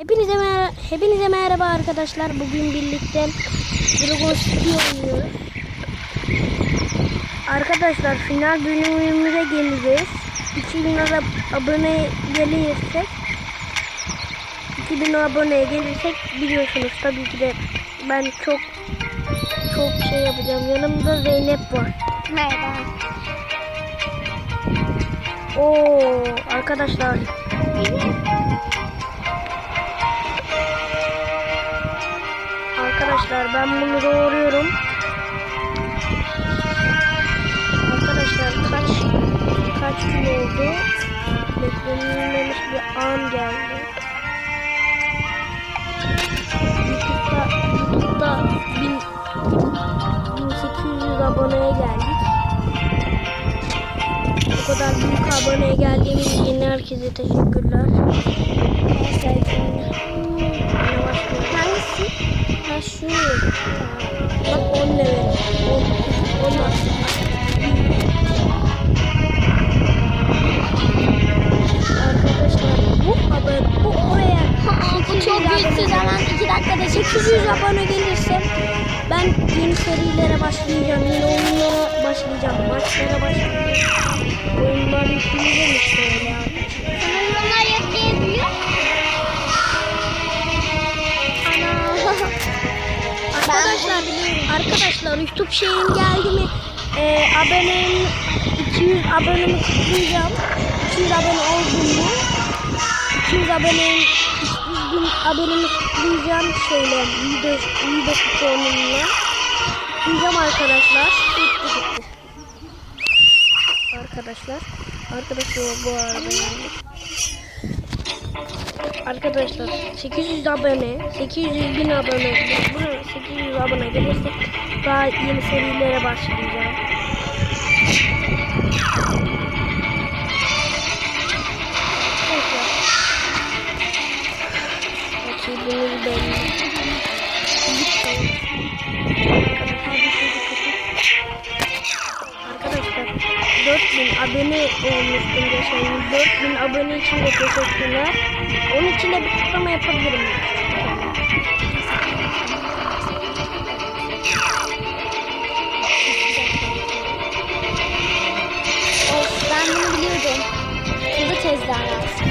Hepinize mer hepinize merhaba arkadaşlar. Bugün birlikte Dragon City oynuyoruz. Arkadaşlar final bölümümüze geleceğiz. 2000 ab- abone gelirsek 2000 aboneye gelirsek biliyorsunuz tabii ki de ben çok çok şey yapacağım. Yanımda Zeynep var. Merhaba. Oo arkadaşlar Arkadaşlar ben bunu doğruyorum. Arkadaşlar kaç kaç gün oldu? Beklenilmemiş bir an geldi. YouTube'da, YouTube'da bin, 1800 aboneye geldik. Bu kadar büyük aboneye geldiğimiz için herkese teşekkürler. Hangisi? Ha şu. Bak 10 level. 10 10 Arkadaşlar bu haber bu oraya Aa, bu çok güçsüz hemen 2 dakikada 800 abone gelirse ben yeni serilere başlayacağım. Yeni oyunlara başlayacağım. Maçlara başlayacağım. Oyunlar yükleyeceğim işte öyle Arkadaşlar, arkadaşlar YouTube şeyim geldi mi? Ee, abonem 200 abonemi kutlayacağım. 200 abone oldum mu? 200 abonem 200 bin abonemi kutlayacağım şeyle video video kuponumla. Kutlayacağım arkadaşlar. Bitti bitti. Arkadaşlar. Arkadaşlar bu arada yani. Arkadaşlar 800 abone, 800 bin abone, buraya 800 abone gelirse daha yeni serilere başlayacağım.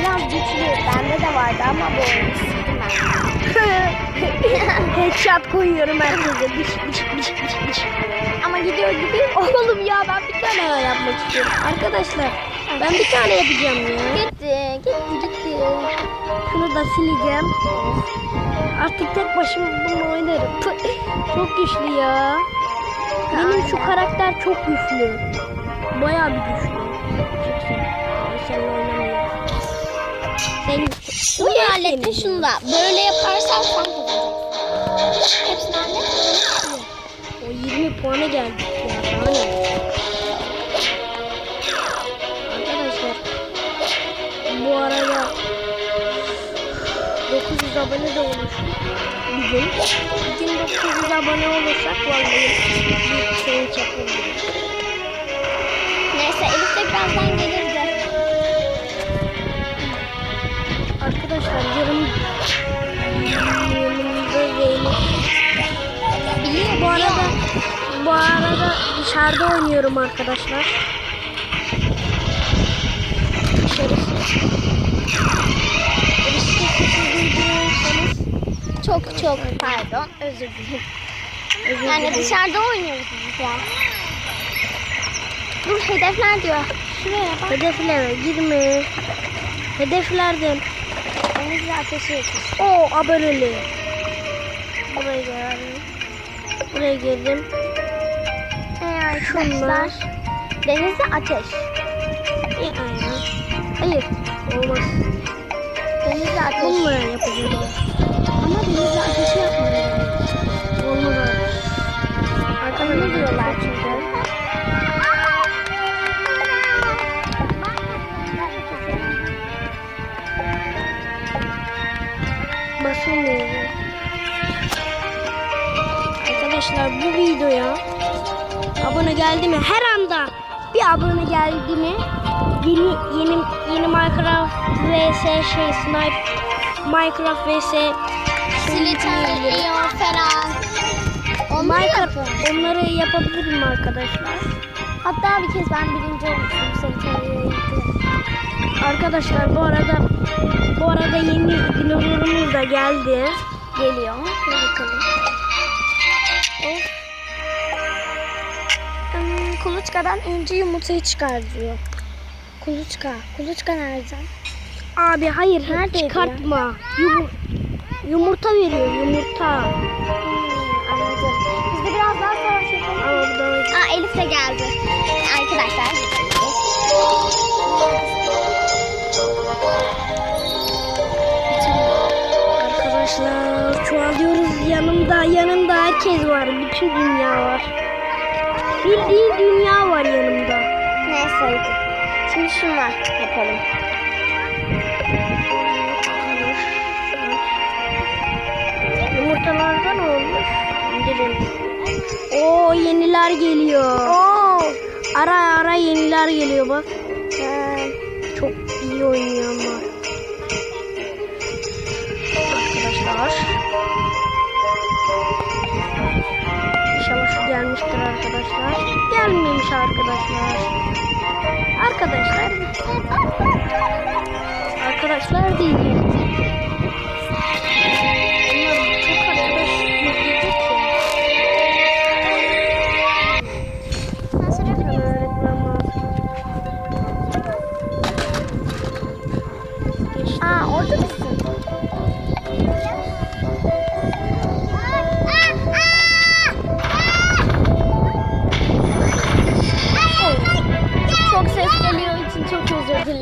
Biraz güçlü. Bende de vardı ama bu oyunu sildim ben. Headshot koyuyorum herkese. Biş biş biş. Ama gidiyor gibi. Oğlum ya ben bir tane daha yapmak istiyorum. Arkadaşlar ben bir tane yapacağım ya. Gitti. Gitti gitti. Şunu da sileceğim. Artık tek başıma bunu oynarım. Çok güçlü ya. Benim şu karakter çok güçlü. Bayağı bir güçlü. Çıksın. Sen oynamıyorum. Sen Şunu da hallettin şunu da. Böyle yaparsan sen kazanacaksın. Hepsini hallet. O 20 puana geldik ya. Daha ne? Arkadaşlar bu arada 900 abone de olmuş gün 900 abone olursak vallahi bir şey çekelim. Neyse Elif de birazdan gelir Bu arada bu arada dışarıda oynuyorum arkadaşlar. Dışarısı. Çok çok pardon özür dilerim. özür Yani dilerim. dışarıda oynuyoruz biz ya. Dur hedefler diyor. Şuraya bak. Hedeflere girme. Hedeflerden Denizli ateşi yakın. o aboneli. Geldim. Buraya girdim. Ee, arkadaşlar. Denizli ateş. Ya, ya. Hayır. Olmaz. Denizli ateş. Bununla yapacağım. Ama denizli ateşi yapmadım. Olmaz Arkadaşlar diyorlar çünkü? Basamıyorum. Arkadaşlar bu videoya abone geldi mi? Her anda bir abone geldi mi? Yeni yeni yeni Minecraft vs şey snipe Minecraft vs Silitariyo falan. Onları Minecraft yapın. onları yapabilirim arkadaşlar. Hatta bir kez ben birinci olmuştum Silitariyo'yu. Arkadaşlar bu arada bu arada yeni dinozorumuz da geldi. Geliyor. Bakalım. Of. Hmm, Kuluçkadan önce yumurtayı çıkar diyor. Kuluçka. Kuluçka nerede? Abi hayır Neredeydi çıkartma. Yumur- yumurta veriyor yumurta. Hmm, anladım. Biz de biraz daha sonra şey yapalım. Aa Elif de geldi. Arkadaşlar. Arkadaşlar çoğalıyoruz yanımda yanımda herkes var bütün dünya var. Bildiğin dünya var yanımda. Neyse. Şimdi şunlar yapalım. Yumurtalarda ne olmuş? İndirin. Oo yeniler geliyor. Oo. Ara ara yeniler geliyor bak. Ha. Çok iyi oynuyor ama. Arkadaşlar. Gelmiştir arkadaşlar. Gelmemiş arkadaşlar. Arkadaşlar. Arkadaşlar değil.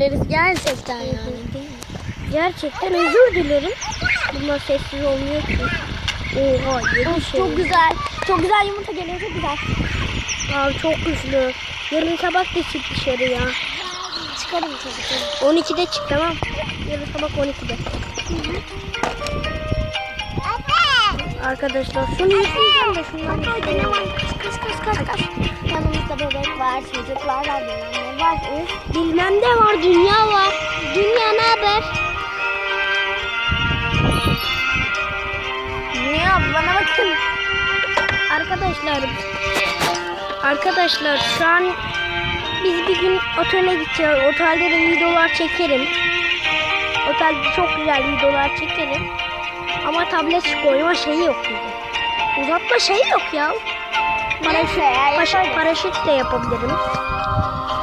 Dileriz gerçekten yani. Gerçekten özür dilerim. Bunlar sessiz olmuyor ki. Oha yedi şey. Çok güzel. Çok güzel yumurta geliyor çok güzel. Abi çok güçlü. Yarın sabah da çık dışarıya. Çıkarım tabii. 12'de çık tamam. Yarın sabah 12'de. Arkadaşlar şunu yükleyeceğim de şundan. Kaç kaç kaç kaç. Bebek var, çocuklar var, bilmem ne var. Üf. Bilmem ne var dünya var. Dünya ne haber? Yap bana bakın. Arkadaşlar Arkadaşlar şu an biz bir gün otele gideceğiz. Otelde de videolar çekerim. Otelde çok güzel videolar çekerim. Ama tablet koyma şeyi yok. Uzatma şeyi yok ya. Paraşüt, yaparız. paraşüt de yapabilirim.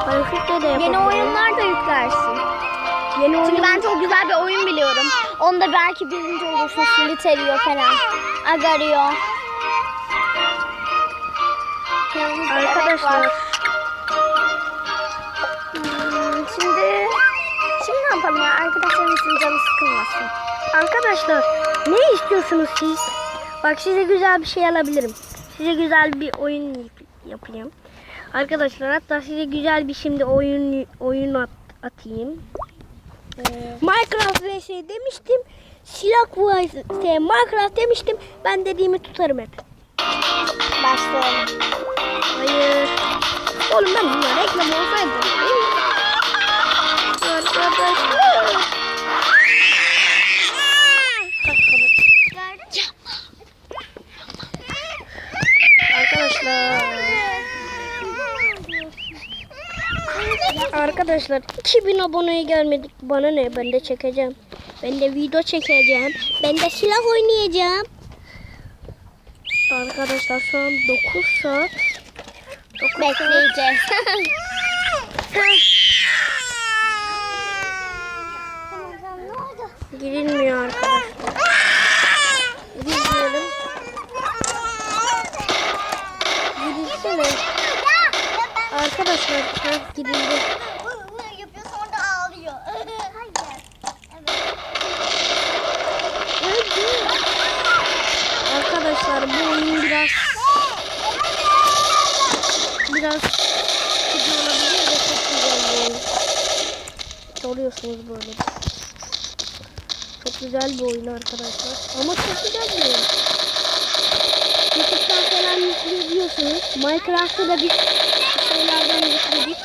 Paraşütle de yapabilirim. Yeni oyunlar da yüklersin. Yeni oyun. Çünkü ben çok güzel bir oyun biliyorum. Onda belki birinci olursun. Siliterio falan. Bebek Arkadaşlar. Hmm, şimdi şimdi ne yapalım ya? Arkadaşlarımızın canı sıkılmasın. Arkadaşlar ne istiyorsunuz siz? Bak size güzel bir şey alabilirim. Size güzel bir oyun yap- yapayım. Arkadaşlar hatta size güzel bir şimdi oyun oyun at, atayım. Ee, Minecraft vs demiştim. Silah vs Minecraft demiştim. Ben dediğimi tutarım hep. başlayalım. Hayır. Oğlum ben bunlar reklam olsaydı. Arkadaşlar 2000 aboneye gelmedik. Bana ne? Ben de çekeceğim. Ben de video çekeceğim. Ben de silah oynayacağım. Arkadaşlar şu an 9 saat. 9 saat. Bekleyeceğiz. Girilmiyor arkadaşlar. Girilmeyelim. Girilsene. Arkadaşlar girildi. yapıyor sonra da ağlıyor. Arkadaşlar bu oyun biraz biraz sıkıcı olabilir de çok güzel bir oyun. Soruyorsunuz böyle. Çok güzel bir oyun arkadaşlar. Ama çok güzel bir oyun. YouTube'dan falan yükleyebiliyorsunuz. Minecraft'ta da bir şeylerden yükledik.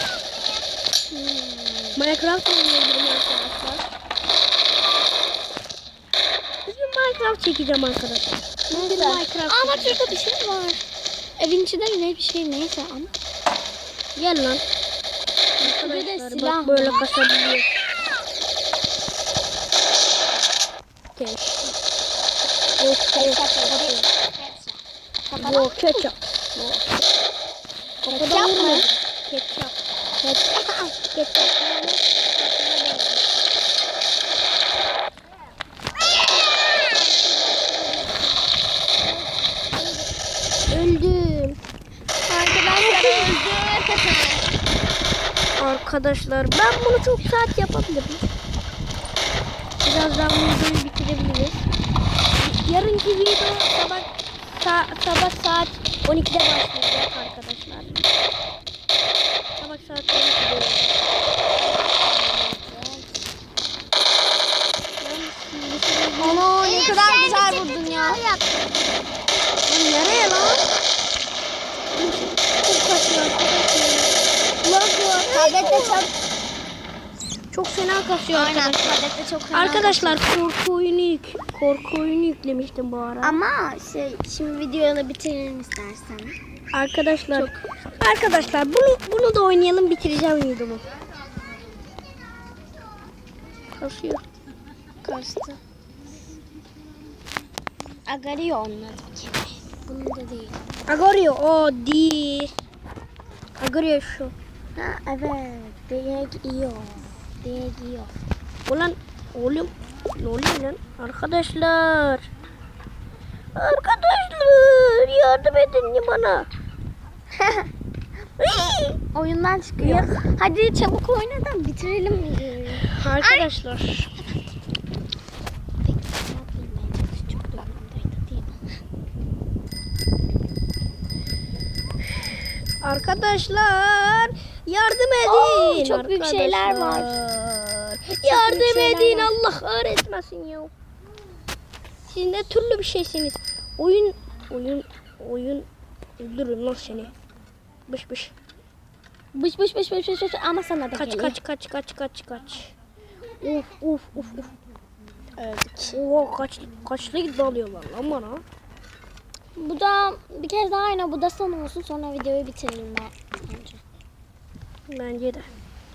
Minecraft oynayabilirim arkadaşlar. Minecraft çekeceğim arkadaşlar. Neyse. Minecraft Aa bak şurada bir şey var. Evin içinde ne bir şey neyse ama. Gel lan. Bir Arkadaşlar bak böyle var. Of. Yo ketçap. Ketçap mı? Ketçap. Ketçap. Ketçap. Öldüm. Arkadaşlar öldü. Arkadaşlar ben bunu çok saat yapabilirim. Birazdan videoyu bitirebiliriz. Yarınki video sabah sa sabah saat 12'de başlayacak arkadaşlar. Sabah saat 12'de. Ana ne kadar güzel vurdun ya. Lan nereye lan? Çok arkadaşlar. Lag var. Tablette çok Çok fena kasıyor Aynen arkadaşlar. çok fena Arkadaşlar korku oyunu yük, korku oyunu yüklemiştim bu ara. Ama şey şimdi videoyu bitirelim istersen. Arkadaşlar arkadaşlar bunu bunu da oynayalım bitireceğim videomu. Kasıyor. Kaçtı. Agario onun adı ki. Bunun da değil. Agorio o değil. Agorio şu. Ha evet. Direkt iyi o. O. Ulan oğlum ne oluyor lan? Arkadaşlar. Arkadaşlar yardım edin ya bana. Oyundan çıkıyor. Hadi çabuk oyna da bitirelim. Arkadaşlar. Çok da umurumdaydı değil mi? Arkadaşlar yardım edin. Oo, çok büyük şeyler var. Arkadaşlar, büyük Yardım edin var. Allah öğretmesin ya. Siz ne türlü bir şeysiniz. Oyun oyun oyun öldürürüm lan seni. Bış bış. Bış bış bış bış bış bış ama sana da Kaç geliyor. kaç kaç kaç kaç kaç. Uf uf uf uf. Öldük. Oha kaç kaçlı dalıyorlar lan bana. Bu da bir kez daha oyna. Bu da son olsun. Sonra videoyu bitirelim ben. Bence. Bence de.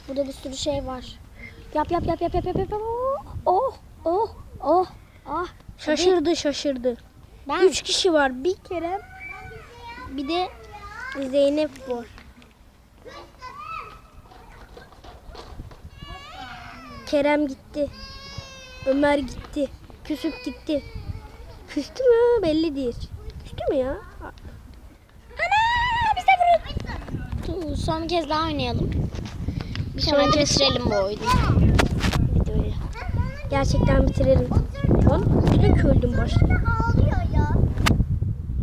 Burada bir sürü şey var. Yap yap yap yap yap yap yap. Oh oh oh ah. Şaşırdı şaşırdı. Ben Üç kişi var. Bir Kerem. Bir de Zeynep var. Kerem gitti. Ömer gitti. Küsüp gitti. Küstü mü? Belli değil. Küstü mü ya? Ana bize vurun. Son bir kez daha oynayalım. Bir sonra Sonra bitirelim bu oyunu. Videoyu. Gerçekten bitirelim. Lan direkt öldüm başta.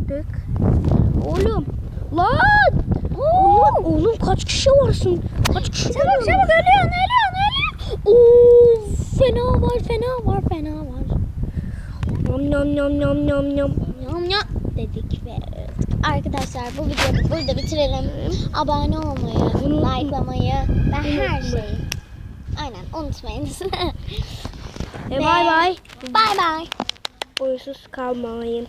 Dök. Oğlum. Lan. Oğlum, oğlum kaç kişi varsın? Kaç kişi Çabuk çabuk ölüyorsun ölüyorsun ölüyorsun. Oo, fena var fena var fena var. Nam nam nam nam nam nam. Yam yam dedik ve. Arkadaşlar bu videoyu burada bitirelim. Abone olmayı, likelamayı ve her şeyi. Aynen unutmayınız. E bay bay. Bye bye. Oyunsuz kalmayın.